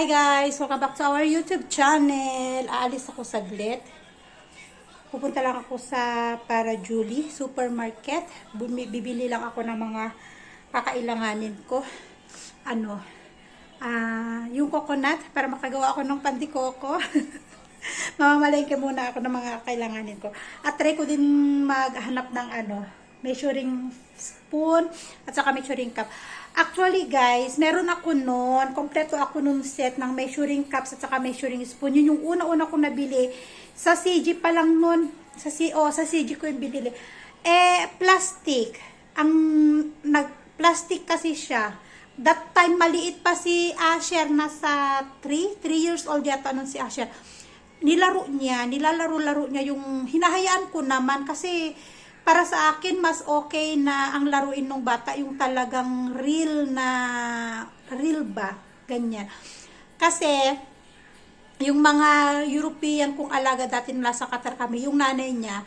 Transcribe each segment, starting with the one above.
Hi guys! Welcome back to our YouTube channel. Aalis ako saglit. Pupunta lang ako sa para Julie Supermarket. Bibili lang ako ng mga kakailanganin ko. Ano? Ah, yung coconut para makagawa ako ng pandikoko. Mamamalengke muna ako ng mga kailanganin ko. At try ko din maghanap ng ano, measuring spoon at saka measuring cup. Actually guys, meron ako noon, kompleto ako nung set ng measuring cups at saka measuring spoon. Yun yung una-una ko nabili. Sa CG pa lang noon. Sa, C, oh, sa CG ko yung binili. Eh, plastic. Ang nag-plastic kasi siya. That time, maliit pa si Asher, nasa 3, 3 years old yata nun si Asher. Nilaro niya, nilalaro-laro niya yung hinahayaan ko naman kasi para sa akin mas okay na ang laruin ng bata yung talagang real na real ba? Ganyan. Kasi yung mga European kung alaga dati nila sa Qatar kami yung nanay niya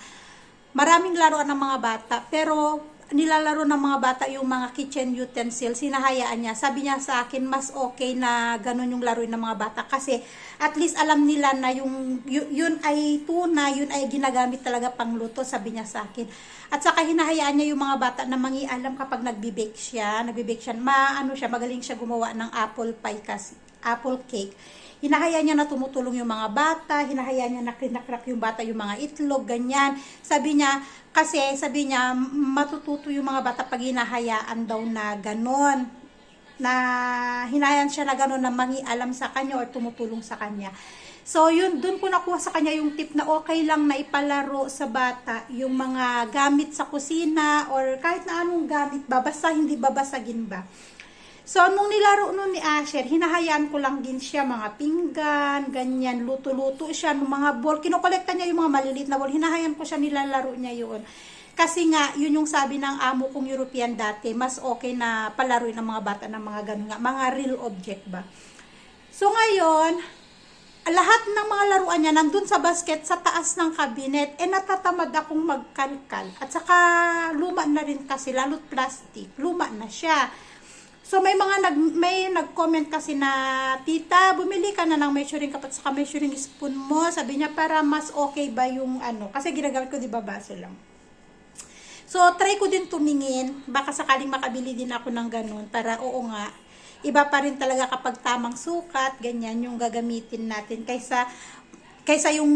maraming laruan ng mga bata. Pero nilalaro ng mga bata yung mga kitchen utensils, sinahayaan niya. Sabi niya sa akin, mas okay na ganun yung laruin ng mga bata kasi at least alam nila na yung yu- yun ay tuna, yun ay ginagamit talaga pang luto, sabi niya sa akin. At saka hinahayaan niya yung mga bata na mangialam kapag nagbe-bake siya, nagbe-bake siya, maano siya, magaling siya gumawa ng apple pie kasi, apple cake hinahayaan niya na tumutulong yung mga bata, hinahayaan niya na kinakrak yung bata yung mga itlog, ganyan. Sabi niya, kasi sabi niya, matututo yung mga bata pag hinahayaan daw na ganon. Na hinahayaan siya na ganon na mangialam sa kanya or tumutulong sa kanya. So, yun, dun ko nakuha sa kanya yung tip na okay lang na ipalaro sa bata yung mga gamit sa kusina or kahit na anong gamit ba, basta hindi babasagin ba. So, nung nilaro nun ni Asher, hinahayaan ko lang din siya, mga pinggan, ganyan, luto-luto siya, ng mga ball. Kinokolekta niya yung mga maliliit na ball. Hinahayaan ko siya, nilalaro niya yun. Kasi nga, yun yung sabi ng amo kong European dati, mas okay na palaruin ng mga bata ng mga ganun nga, mga real object ba. So, ngayon, lahat ng mga laruan niya nandun sa basket sa taas ng cabinet eh natatamad akong magkalkal at saka luma na rin kasi lalo't plastic luma na siya So may mga nag may nag-comment kasi na tita, bumili ka na ng measuring cup at saka measuring spoon mo. Sabi niya para mas okay ba yung ano kasi ginagamit ko 'di ba baso lang. So try ko din tumingin, baka sakaling makabili din ako ng ganun para oo nga iba pa rin talaga kapag tamang sukat, ganyan yung gagamitin natin kaysa kaysa yung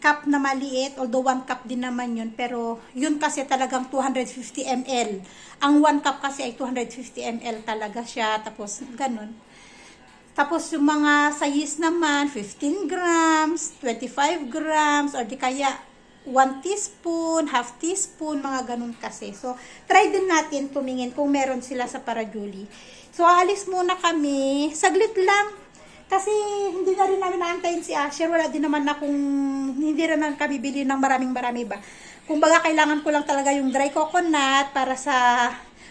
cup na maliit, although one cup din naman yun, pero yun kasi talagang 250 ml. Ang one cup kasi ay 250 ml talaga siya, tapos ganun. Tapos yung mga size naman, 15 grams, 25 grams, or di kaya 1 teaspoon, half teaspoon, mga ganun kasi. So, try din natin tumingin kung meron sila sa Parajuli. So, aalis muna kami. Saglit lang. Kasi hindi na rin namin naantayin si Asher. Wala din naman na kung hindi rin naman kami bili ng maraming marami ba. Kung baga kailangan ko lang talaga yung dry coconut para sa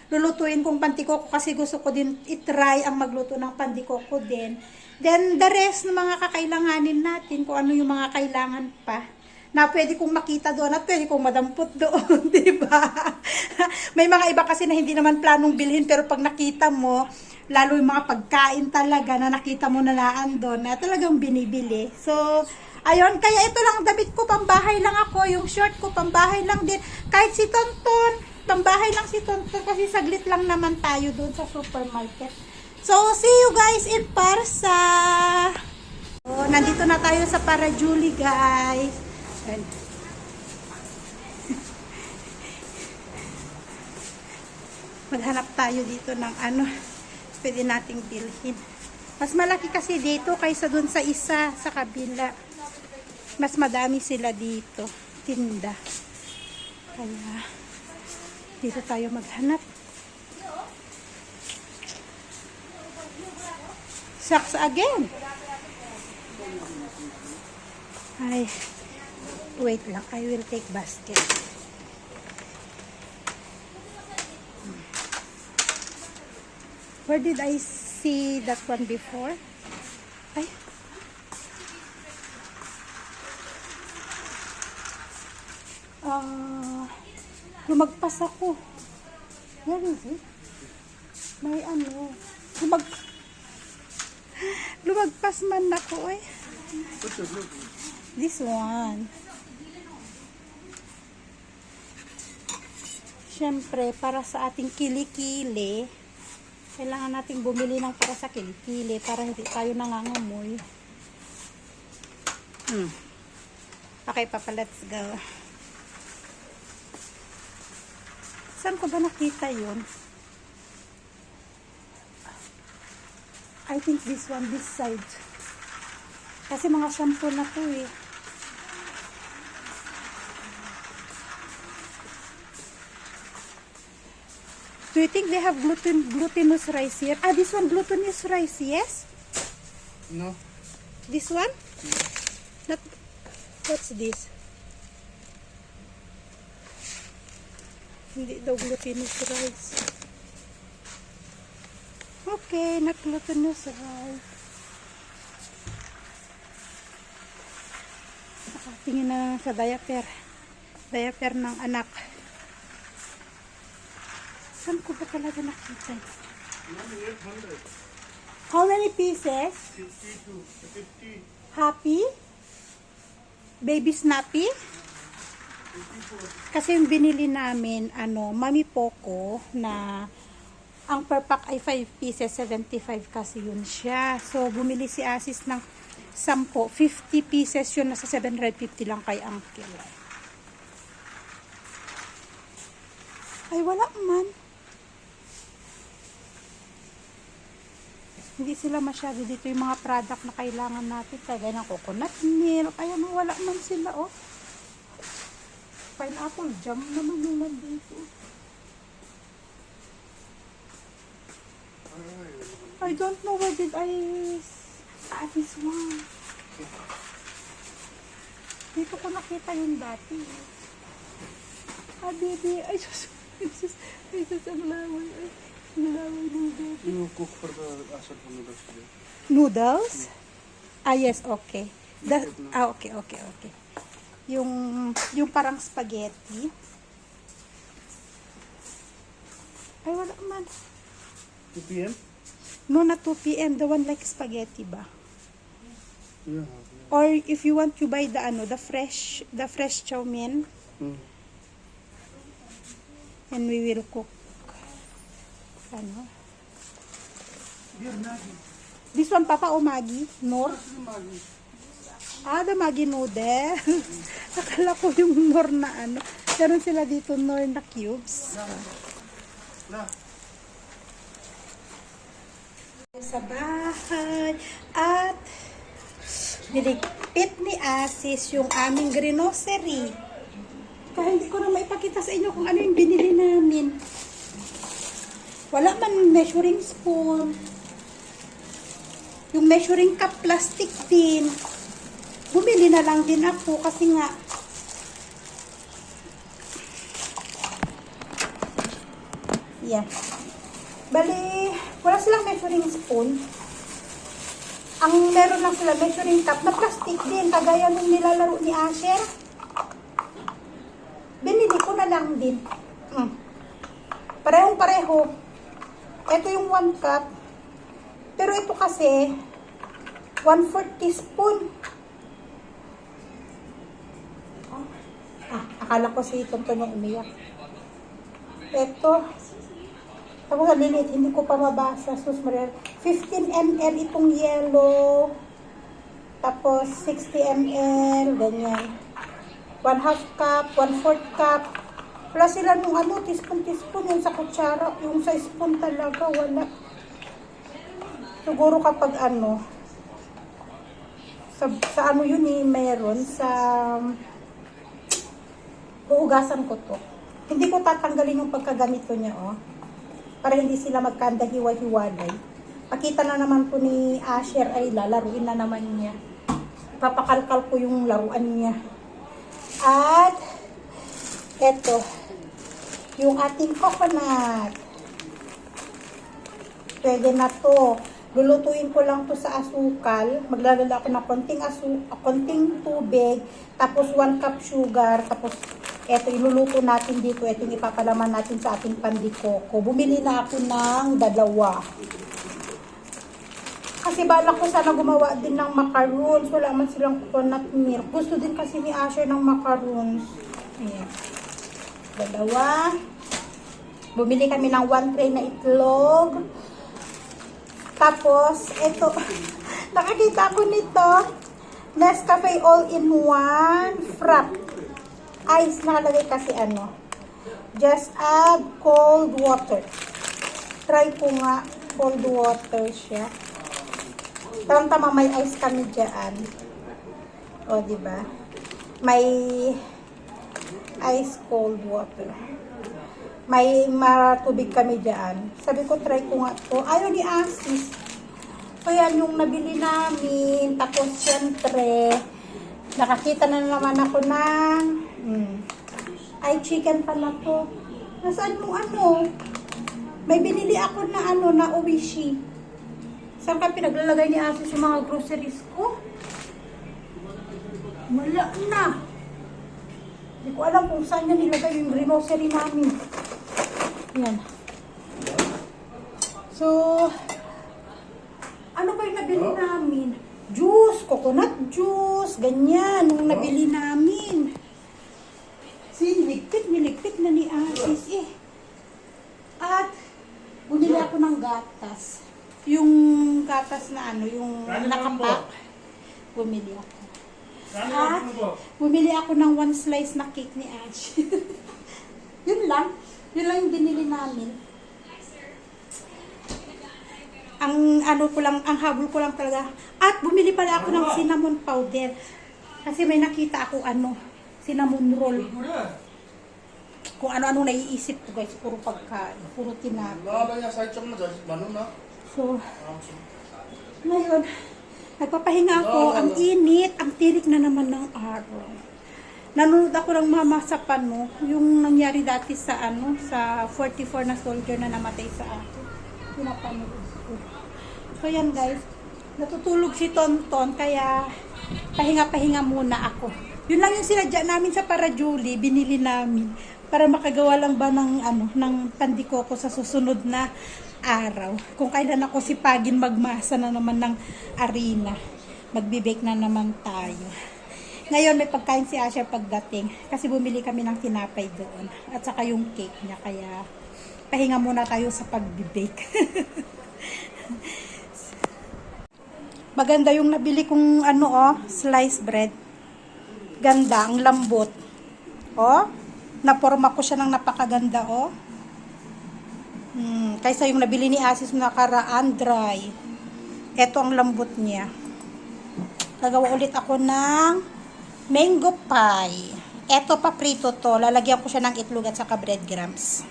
lulutuin kong pantikoko kasi gusto ko din itry ang magluto ng pandikoko din. Then the rest ng mga kakailanganin natin, kung ano yung mga kailangan pa na pwede kong makita doon at pwede kong madampot doon, di ba? May mga iba kasi na hindi naman planong bilhin pero pag nakita mo, lalo yung mga pagkain talaga na nakita mo na naan doon na talagang binibili. So, ayun, kaya ito lang damit ko, pambahay lang ako, yung short ko, pambahay lang din. Kahit si Tonton, pambahay lang si Tonton kasi saglit lang naman tayo doon sa supermarket. So, see you guys in Parsa! So, nandito na tayo sa Parajuli, guys. Ayan. Maghanap tayo dito ng ano, pwede nating bilhin. Mas malaki kasi dito kaysa dun sa isa, sa kabila. Mas madami sila dito, tinda. Kaya, dito tayo maghanap. Shucks again. Ay, wait lang. I will take basket. Where did I see that one before? Ay. Ah, lumagpas ako. Where is it? May ano, lumag... Lumagpas man ako eh. This one. Siyempre, para sa ating kilikili, kailangan nating bumili ng para sa kilikili para hindi tayo nangangamoy. Hmm. Okay, papa, let's go. Saan ko ba nakita yun? I think this one, this side. Kasi mga shampoo na to eh. Do you think they have gluten glutinous rice here? Ah, this one glutinous rice, yes? No. This one? Not, what's this? Hindi daw glutinous rice. Okay, not glutinous rice. Tingin na sa diaper. Diaper ng anak. Ko ba talaga nakita? How many pieces? 52. 50. Happy? Baby Snappy? Kasi yung binili namin, ano, Mami Poco na ang per pack ay 5 pieces, 75 kasi yun siya. So, bumili si Asis ng 10, 50 pieces yun, nasa 750 lang kay Uncle. Ay, wala man. Hindi sila masyado dito yung mga product na kailangan natin. Kagaya ng coconut milk. Ayan, wala man sila, oh. Pineapple jam naman yung nandito. I don't know where did I... Ah, this one. Dito ko nakita yung dati. Ah, baby. Ay, sus. Ay, sus. Ay, sus. Ang laway. You cook for the asal noodles today. Noodles? Ah, yes, okay. The, ah, okay, okay, okay. Yung, yung parang spaghetti. Ay, wala man. 2 p.m.? No, not 2 p.m. The one like spaghetti ba? Yeah. Or if you want to buy the ano, the fresh, the fresh chow mein, Hmm. and we will cook. Ano? Dear Maggie. This one, Papa, o Maggi? Nor? Maggie? Ah, the Maggi noodle. Akala ko yung Nor na ano. Meron sila dito Nor na cubes. La. Sa bahay. At niligpit ni Asis yung aming grocery. Kaya hindi ko na maipakita sa inyo kung ano yung binili namin. Wala man measuring spoon. Yung measuring cup plastic din. Bumili na lang din ako kasi nga Yeah. Bali, wala silang measuring spoon. Ang meron lang sila measuring cup na plastic din, kagaya nung nilalaro ni Asher. Binili ko na lang din. Mm. Parehong pareho. Ito yung one cup. Pero ito kasi, 140 spoon. Oh. Ah, akala ko si Tonton yung umiyak. Ito, tapos ang lilit, hindi ko pa mabasa. Sus Maria. 15 ml itong yellow. Tapos 60 ml, ganyan. 1 half cup, 1 fourth cup. Wala sila nung ano, teaspoon-teaspoon yung sa kutsara. Yung sa spoon talaga, wala. Siguro kapag ano, sa, sa ano yun eh, meron, sa huhugasan ko to. Hindi ko tatanggalin yung pagkaganito niya, oh para hindi sila magkanda hiwa-hiwalay. Pakita na naman po ni Asher ay lalaruin na naman niya. Papakalkal ko yung laruan niya. At, eto, yung ating coconut. Pwede na to. Lulutuin ko lang to sa asukal. Maglalala ako ng konting, asu konting tubig. Tapos 1 cup sugar. Tapos eto iluluto natin dito. Ito yung ipapalaman natin sa ating pandikoko. Bumili na ako ng dalawa. Kasi balak ko sana gumawa din ng macaroons. Wala man silang coconut milk. Gusto din kasi ni Asher ng macaroons. Ayan. Dalawa. Bumili kami ng one tray na itlog. Tapos, ito. Nakakita ko nito. Nescafe All-in-One Frap. Ice nakalagay kasi ano. Just add cold water. Try ko nga cold water siya. Tama-tama may ice kami dyan. O, di ba? May ice cold water. May matubig kami dyan. Sabi ko, try ko nga to. Ayaw ni Asis. So, yan yung nabili namin. Tapos, syempre, nakakita na naman ako ng hmm, ay chicken pala to. Nasaan yung ano? May binili ako na ano, na owishi. Saan ka pinaglalagay ni Asis yung mga groceries ko? Wala na. Hindi ko alam kung saan niya nilagay yung grocery namin. Yan. So, ano ba yung nabili namin? Juice, coconut juice, ganyan, yung nabili namin. Sinigpit, niligpit na ni Asis eh. At, bumili ako ng gatas. Yung gatas na ano, yung nakapak. Bumili ako. Ha? Bumili ako ng one slice na cake ni Ash. yun lang. Yun lang yung binili namin. Ang ano ko lang, ang habol ko lang talaga. At bumili pala ako ng cinnamon powder. Kasi may nakita ako ano, cinnamon roll. Kung ano-ano naiisip ko guys, puro pagkain, puro tinapay. So, ngayon, nagpapahinga ako, ang init, ang tirik na naman ng araw. Nanonood ako ng Mama sa Pano, yung nangyari dati sa ano, sa 44 na soldier na namatay sa akin. Pinapanood ko. So yan guys, natutulog si Tonton, kaya pahinga-pahinga muna ako. Yun lang yung sinadya namin sa Parajuli, binili namin para makagawa lang ba ng ano ng pandikoko sa susunod na araw. Kung kailan ako si Pagin magmasa na naman ng arena, magbibake na naman tayo. Ngayon may pagkain si Asher pagdating kasi bumili kami ng tinapay doon at saka yung cake niya kaya pahinga muna tayo sa pagbibake. Maganda yung nabili kong ano oh, sliced bread. Ganda, ang lambot. Oh, naporma ko siya ng napakaganda oh. Hmm, kaysa yung nabili ni Asis nakaraan, dry. Ito ang lambot niya. Gagawa ulit ako ng mango pie. Ito pa prito to. Lalagyan ko siya ng itlog at saka breadcrumbs.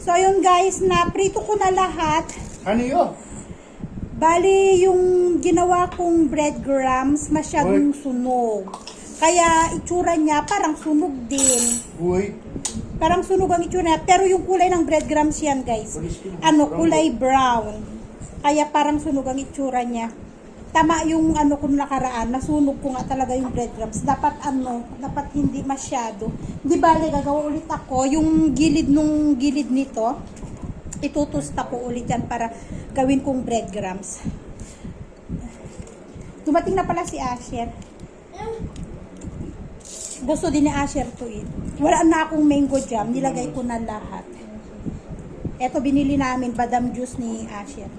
So, ayun guys, na prito ko na lahat. Ano yun? Bali, yung ginawa kong breadcrumbs, masyadong Uy. sunog. Kaya itsura niya parang sunog din. Uy, Parang sunog ang itsura niya. Pero yung kulay ng breadcrumbs yan, guys. Ano, kulay brown. Kaya parang sunog ang itsura niya. Tama yung ano kung nakaraan, nasunog ko nga talaga yung breadcrumbs. Dapat ano, dapat hindi masyado. Di bale, gagawa ulit ako. Yung gilid nung gilid nito, itutusta ko ulit yan para gawin kong breadcrumbs. Dumating na pala si Asher. Gusto din ni Asher to eat. Wala na akong mango jam, nilagay ko na lahat. Ito binili namin, badam juice ni Asher.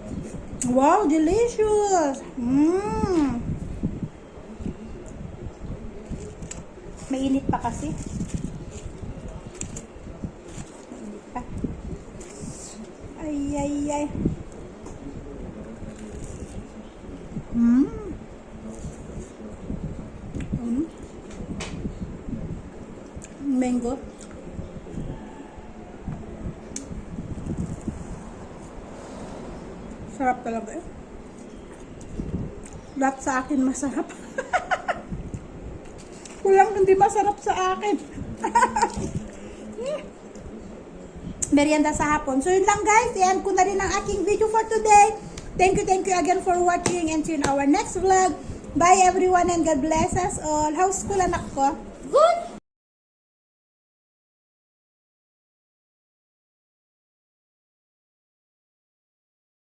Wow, delicious! Mmm! Mainit pa kasi. Mainit pa. Ay, ay, ay. Mmm! Mm. Mango. Sarap talaga eh. Lahat sa akin masarap. Kulang hindi masarap sa akin. Merienda sa hapon. So yun lang guys. Yan ko na rin ang aking video for today. Thank you, thank you again for watching and see you in our next vlog. Bye everyone and God bless us all. How's school anak ko? Good